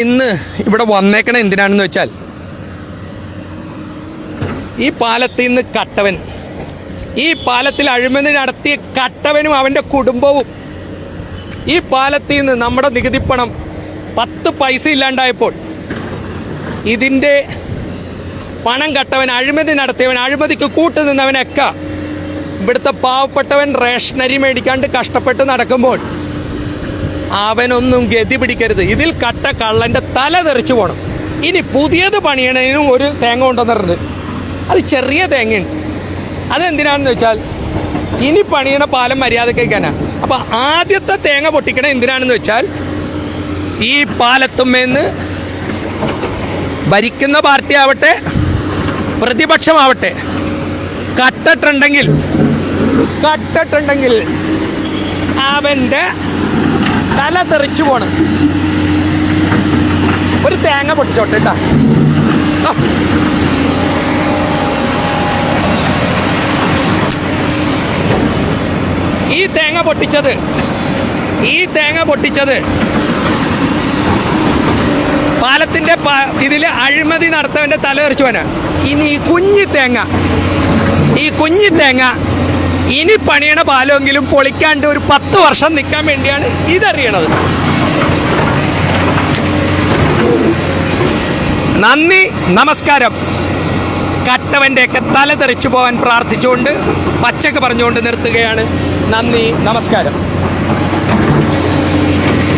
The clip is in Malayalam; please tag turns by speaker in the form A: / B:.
A: ഇന്ന് ഇവിടെ വന്നേക്കണ എന്തിനാണെന്ന് വെച്ചാൽ ഈ പാലത്തിൽ നിന്ന് കട്ടവൻ ഈ പാലത്തിൽ അഴിമതി നടത്തിയ കട്ടവനും അവന്റെ കുടുംബവും ഈ പാലത്തിൽ നിന്ന് നമ്മുടെ നികുതിപ്പണം പത്ത് പൈസ ഇല്ലാണ്ടായപ്പോൾ ഇതിന്റെ പണം കട്ടവൻ അഴിമതി നടത്തിയവൻ അഴിമതിക്ക് കൂട്ടു നിന്നവനൊക്കെ ഇവിടുത്തെ പാവപ്പെട്ടവൻ റേഷനരി മേടിക്കാണ്ട് കഷ്ടപ്പെട്ട് നടക്കുമ്പോൾ അവനൊന്നും ഗതി പിടിക്കരുത്. ഇതിൽ കട്ട കള്ളന്റെ തല തെറിച്ചു പോകണം ഇനി പുതിയത് പണിയണതിനും ഒരു തേങ്ങ കൊണ്ടുവന്നിട്ടുണ്ട്. അത് ചെറിയ തേങ്ങയാണ്. അതെന്തിനാണെന്ന് വെച്ചാൽ ഇനി പണിയണ പാലം മര്യാദയ്ക്ക് അപ്പൊ ആദ്യത്തെ തേങ്ങ പൊട്ടിക്കണ എന്തിനാണെന്ന് വെച്ചാൽ ഈ പാലത്തുമ്മേന്ന് ഭരിക്കുന്ന പാർട്ടി ആവട്ടെ പ്രതിപക്ഷമാവട്ടെ കട്ടിട്ടുണ്ടെങ്കിൽ കട്ടിട്ടുണ്ടെങ്കിൽ അവന്റെ തല തെറിച്ചു പോണ്. ഒരു തേങ്ങ പൊട്ടിച്ചോട്ടെ ഈ തേങ്ങ പൊട്ടിച്ചത് ഈ തേങ്ങ പൊട്ടിച്ചത് പാലത്തിന്റെ ഇതിൽ അഴിമതി നടത്തവന്റെ തല തെറിച്ചു പോന ഇനി ഈ കുഞ്ഞി തേങ്ങ ഈ കുഞ്ഞി തേങ്ങ ഇനി പണിയണ പാലമെങ്കിലും പൊളിക്കാണ്ട് ഒരു പത്ത് വർഷം നിൽക്കാൻ വേണ്ടിയാണ് ഇതറിയണത്. നന്ദി നമസ്കാരം. കട്ടവന്റെയൊക്കെ തല തെറിച്ചു പോകാൻ പ്രാർത്ഥിച്ചുകൊണ്ട് പച്ചക്ക് പറഞ്ഞുകൊണ്ട് നിർത്തുകയാണ്. നന്ദി നമസ്കാരം.